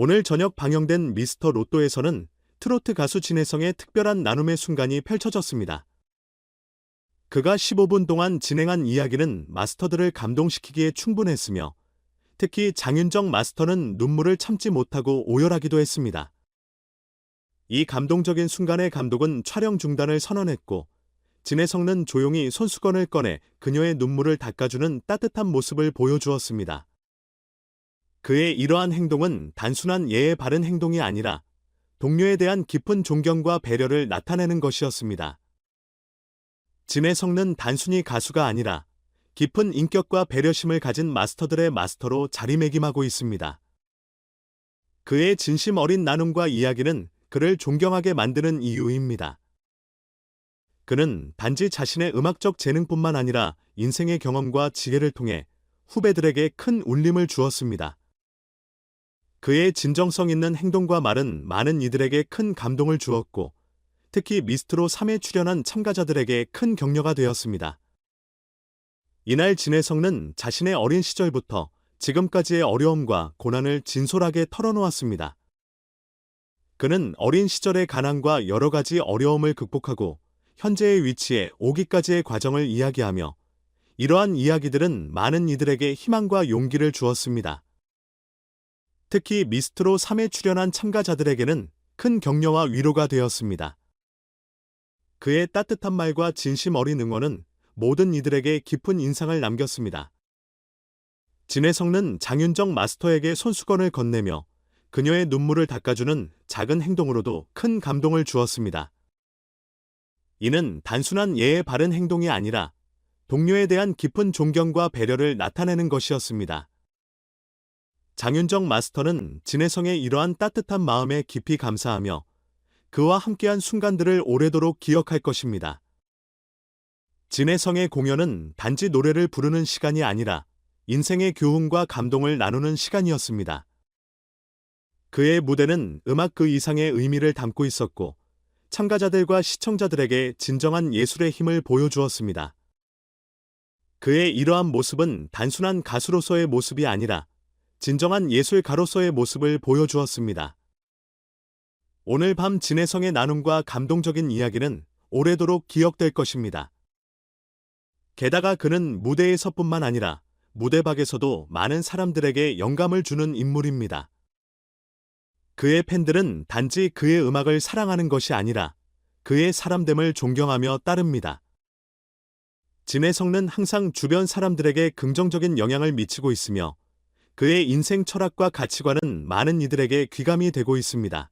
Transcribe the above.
오늘 저녁 방영된 미스터 로또에서는 트로트 가수 진혜성의 특별한 나눔의 순간이 펼쳐졌습니다. 그가 15분 동안 진행한 이야기는 마스터들을 감동시키기에 충분했으며 특히 장윤정 마스터는 눈물을 참지 못하고 오열하기도 했습니다. 이 감동적인 순간의 감독은 촬영 중단을 선언했고 진혜성은 조용히 손수건을 꺼내 그녀의 눈물을 닦아주는 따뜻한 모습을 보여주었습니다. 그의 이러한 행동은 단순한 예의 바른 행동이 아니라 동료에 대한 깊은 존경과 배려를 나타내는 것이었습니다. 진혜성은 단순히 가수가 아니라 깊은 인격과 배려심을 가진 마스터들의 마스터로 자리매김하고 있습니다. 그의 진심 어린 나눔과 이야기는 그를 존경하게 만드는 이유입니다. 그는 단지 자신의 음악적 재능뿐만 아니라 인생의 경험과 지혜를 통해 후배들에게 큰 울림을 주었습니다. 그의 진정성 있는 행동과 말은 많은 이들에게 큰 감동을 주었고, 특히 미스트로 3회 출연한 참가자들에게 큰 격려가 되었습니다. 이날 진혜성은 자신의 어린 시절부터 지금까지의 어려움과 고난을 진솔하게 털어놓았습니다. 그는 어린 시절의 가난과 여러 가지 어려움을 극복하고 현재의 위치에 오기까지의 과정을 이야기하며 이러한 이야기들은 많은 이들에게 희망과 용기를 주었습니다. 특히 미스트로 3회 출연한 참가자들에게는 큰 격려와 위로가 되었습니다. 그의 따뜻한 말과 진심 어린 응원은 모든 이들에게 깊은 인상을 남겼습니다. 진혜성은 장윤정 마스터에게 손수건을 건네며 그녀의 눈물을 닦아주는 작은 행동으로도 큰 감동을 주었습니다. 이는 단순한 예의 바른 행동이 아니라 동료에 대한 깊은 존경과 배려를 나타내는 것이었습니다. 장윤정 마스터는 진혜성의 이러한 따뜻한 마음에 깊이 감사하며 그와 함께한 순간들을 오래도록 기억할 것입니다. 진혜성의 공연은 단지 노래를 부르는 시간이 아니라 인생의 교훈과 감동을 나누는 시간이었습니다. 그의 무대는 음악 그 이상의 의미를 담고 있었고 참가자들과 시청자들에게 진정한 예술의 힘을 보여주었습니다. 그의 이러한 모습은 단순한 가수로서의 모습이 아니라 진정한 예술가로서의 모습을 보여주었습니다. 오늘 밤 진혜성의 나눔과 감동적인 이야기는 오래도록 기억될 것입니다. 게다가 그는 무대에서뿐만 아니라 무대 밖에서도 많은 사람들에게 영감을 주는 인물입니다. 그의 팬들은 단지 그의 음악을 사랑하는 것이 아니라 그의 사람됨을 존경하며 따릅니다. 진혜성은 항상 주변 사람들에게 긍정적인 영향을 미치고 있으며 그의 인생 철학과 가치관은 많은 이들에게 귀감이 되고 있습니다.